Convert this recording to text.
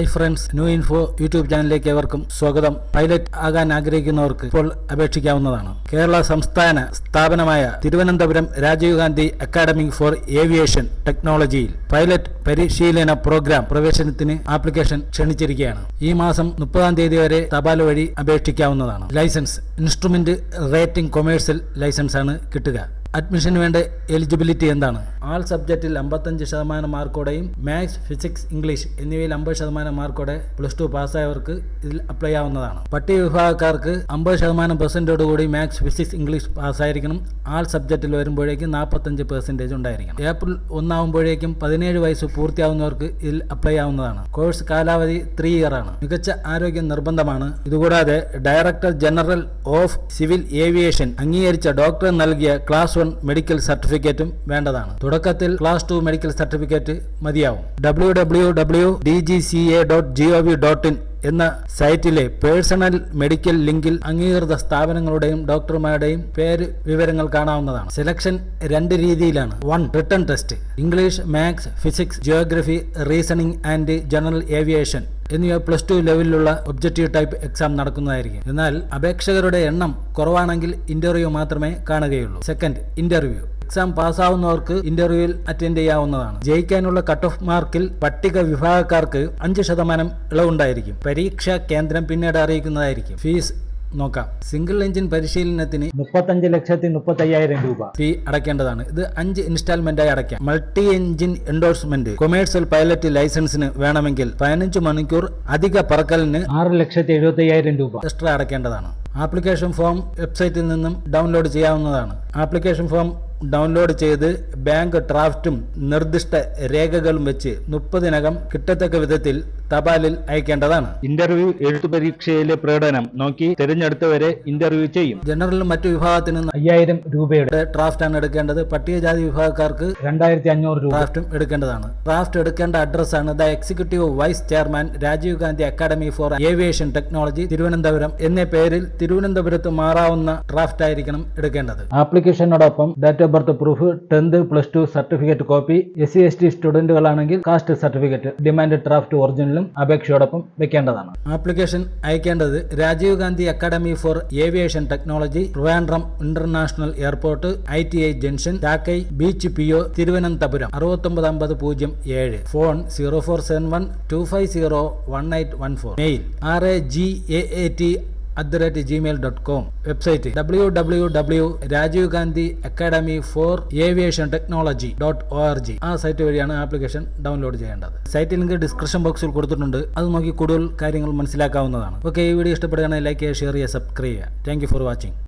Hi friends new info YouTube ചാനലിലേക്ക് ഏവർക്കും സ്വാഗതം. പൈലറ്റ് ആകാൻ ആഗ്രഹിക്കുന്നവർക്ക് ഇപ്പോൾ അപേക്ഷിക്കാവുന്നതാണ്. കേരള സംസ്ഥാന സ്ഥാപനമായ Thiruvananthapuram Rajiv Gandhi academy for aviation ടെക്നോളജിയിൽ പൈലറ്റ് പരിശീലന പ്രോഗ്രാം പ്രവേശനത്തിന് ആപ്ലിക്കേഷൻ ക്ഷണിച്ചിരിക്കുകയാണ്. ഈ മാസം മുപ്പതാം തീയതി വരെ തപാൽ വഴി അപേക്ഷിക്കാവുന്നതാണ്. Licence instrument rating commercial licence ആണ് കിട്ടുക. അഡ്മിഷന് വേണ്ട എലിജിബിലിറ്റി എന്താണ്? ആൾ സബ്ജക്റ്റിൽ അമ്പത്തഞ്ച് ശതമാനം മാർക്കോടെയും മാത്സ് ഫിസിക്സ് ഇംഗ്ലീഷ് എന്നിവയിൽ അമ്പത് ശതമാനം മാർക്കോടെ പ്ലസ് ടു പാസ്സായവർക്ക് ഇതിൽ അപ്ലൈ ആവുന്നതാണ്. പട്ടിക വിഭാഗക്കാർക്ക് അമ്പത് ശതമാനം പെർസെന്റോട് കൂടി മാത്സ് ഫിസിക്സ് ഇംഗ്ലീഷ് പാസ്സായിരിക്കണം. ആൾ സബ്ജക്റ്റിൽ വരുമ്പോഴേക്കും നാൽപ്പത്തഞ്ച് പെർസെന്റേജ് ഉണ്ടായിരിക്കണം. ഏപ്രിൽ ഒന്നാവുമ്പോഴേക്കും പതിനേഴ് വയസ്സ് പൂർത്തിയാവുന്നവർക്ക് ഇതിൽ അപ്ലൈ ആവുന്നതാണ്. കോഴ്സ് കാലാവധി ത്രീ ഇയർ ആണ്. മികച്ച ആരോഗ്യം നിർബന്ധമാണ്. ഇതുകൂടാതെ director general of civil aviation അംഗീകരിച്ച ഡോക്ടർ നൽകിയ ക്ലാസ് വൺ മെഡിക്കൽ സർട്ടിഫിക്കറ്റും വേണ്ടതാണ്. തുടക്കത്തിൽ ക്ലാസ് ടു മെഡിക്കൽ സർട്ടിഫിക്കറ്റ് മതിയാവും. W W W D G C A dot G O V dot in എന്ന സൈറ്റിലെ പേഴ്സണൽ മെഡിക്കൽ ലിങ്കിൽ അംഗീകൃത സ്ഥാപനങ്ങളുടെയും ഡോക്ടർമാരുടെയും പേര് വിവരങ്ങൾ കാണാവുന്നതാണ്. സെലക്ഷൻ രണ്ട് രീതിയിലാണ്. One written test English maths physics geography reasoning and general aviation എന്നിവ പ്ലസ് ടു ലെവലിലുള്ള ഒബ്ജക്റ്റീവ് ടൈപ്പ് എക്സാം നടക്കുന്നതായിരിക്കും. എന്നാൽ അപേക്ഷകരുടെ എണ്ണം കുറവാണെങ്കിൽ ഇന്റർവ്യൂ മാത്രമേ കാണുകയുള്ളൂ. സെക്കൻഡ് ഇന്റർവ്യൂ എക്സാം പാസ്സാവുന്നവർക്ക് ഇന്റർവ്യൂവിൽ അറ്റൻഡ് ചെയ്യാവുന്നതാണ്. ജയിക്കാനുള്ള കട്ട് ഓഫ് മാർക്കിൽ പട്ടിക വിഭാഗക്കാർക്ക് അഞ്ച് ശതമാനം ഇളവുണ്ടായിരിക്കും. പരീക്ഷാ കേന്ദ്രം പിന്നീട് അറിയിക്കുന്നതായിരിക്കും. ഫീസ് നോക്കാം. സിംഗിൾ എഞ്ചിൻ പരിശീലനത്തിന് മുപ്പത്തഞ്ച് ലക്ഷത്തി മുപ്പത്തി അയ്യായിരം രൂപ. ഫീ അടയ്ക്കേണ്ടതാണ്. ഇത് അഞ്ച് ഇൻസ്റ്റാൾമെന്റ് ആയി അടയ്ക്കാം. Multi engine endorsement commercial pilot ലൈസൻസിന് വേണമെങ്കിൽ പതിനഞ്ച് മണിക്കൂർ അധിക പറക്കലിന് ആറ് ലക്ഷത്തി എഴുപത്തി അയ്യായിരം രൂപ. എക്സ്ട്രാ അടയ്ക്കേണ്ടതാണ്. ആപ്ലിക്കേഷൻ ഫോം വെബ്സൈറ്റിൽ നിന്നും ഡൗൺലോഡ് ചെയ്യാവുന്നതാണ്. ആപ്ലിക്കേഷൻ ഫോം ഡൗൺലോഡ് ചെയ്ത് ബാങ്ക് ഡ്രാഫ്റ്റും നിർദ്ദിഷ്ട രേഖകളും വെച്ച് മുപ്പതിനകം കിട്ടത്തക്ക വിധത്തിൽ തപാലിൽ അയക്കേണ്ടതാണ്. ഇന്റർവ്യൂ എഴുത്തു പരീക്ഷയിലെ പ്രകടനം നോക്കി തിരഞ്ഞെടുത്തവരെ ഇന്റർവ്യൂ ചെയ്യും. ജനറൽ മറ്റു വിഭാഗത്തിന് അയ്യായിരം രൂപയുടെ ഡ്രാഫ്റ്റ് ആണ് എടുക്കേണ്ടത്. പട്ടികജാതി വിഭാഗക്കാർക്ക് രണ്ടായിരത്തി അഞ്ഞൂറ് രൂപ ഡ്രാഫ്റ്റും എടുക്കേണ്ടതാണ്. ഡ്രാഫ്റ്റ് എടുക്കേണ്ട അഡ്രസ് ആണ് the executive vice chairman Rajiv Gandhi academy for aviation technology Thiruvananthapuram എന്ന പേരിൽ തിരുവനന്തപുരത്ത് മാറാവുന്ന ഡ്രാഫ്റ്റ് ആയിരിക്കണം എടുക്കേണ്ടത്. ആപ്ലിക്കേഷനോടൊപ്പം date of birth proof tenth plus two certificate copy S C S T സ്റ്റുഡന്റുകളാണെങ്കിൽ caste certificate demand draft ഒറിജിനലും അപേക്ഷയോടൊപ്പം വെക്കേണ്ടതാണ്. Application അയക്കേണ്ടത് Rajiv Gandhi academy for aviation technology Trivandrum international airport I T I junction Chakkai beach P O Thiruvananthapuram. അറുപത്തൊമ്പത് അമ്പത് പൂജ്യം ഏഴ്. Phone zero four seven one two five zero one eight one four. Mail G A A T at the rate Gmail dot com website W W W Rajiv Gandhi academy for aviation technology dot O R G ആ site വഴിയാണ് application download ചെയ്യേണ്ടത്. Site link description ബോക്സിൽ കൊടുത്തിട്ടുണ്ട്. അത് നോക്കി കൂടുതൽ കാര്യങ്ങൾ മനസ്സിലാക്കാവുന്നതാണ്. ഓക്കെ ഈ വീഡിയോ ഇഷ്ടപ്പെടുകയാണെങ്കിൽ ലൈക്ക് ചെയ്യുക ഷെയർ ചെയ്യുക സബ്സ്ക്രൈബ് ചെയ്യുക. Thank for watching